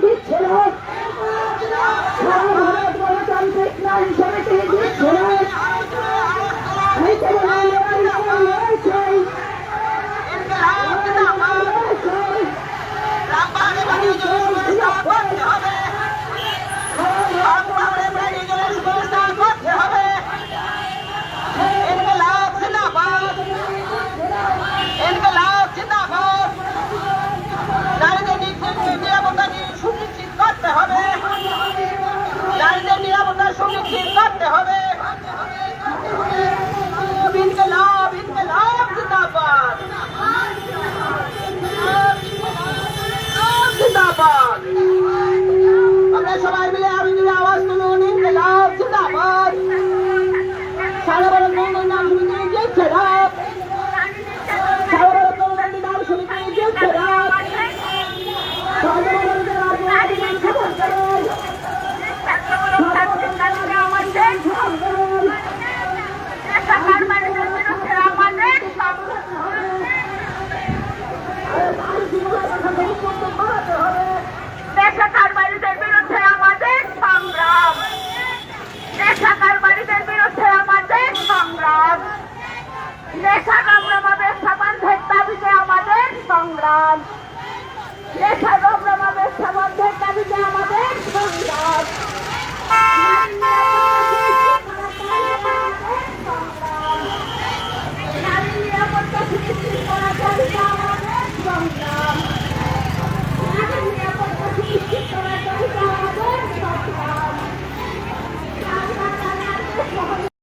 দুধ ছেলে সম্মুখীন করতে হবে। সংগ্রাম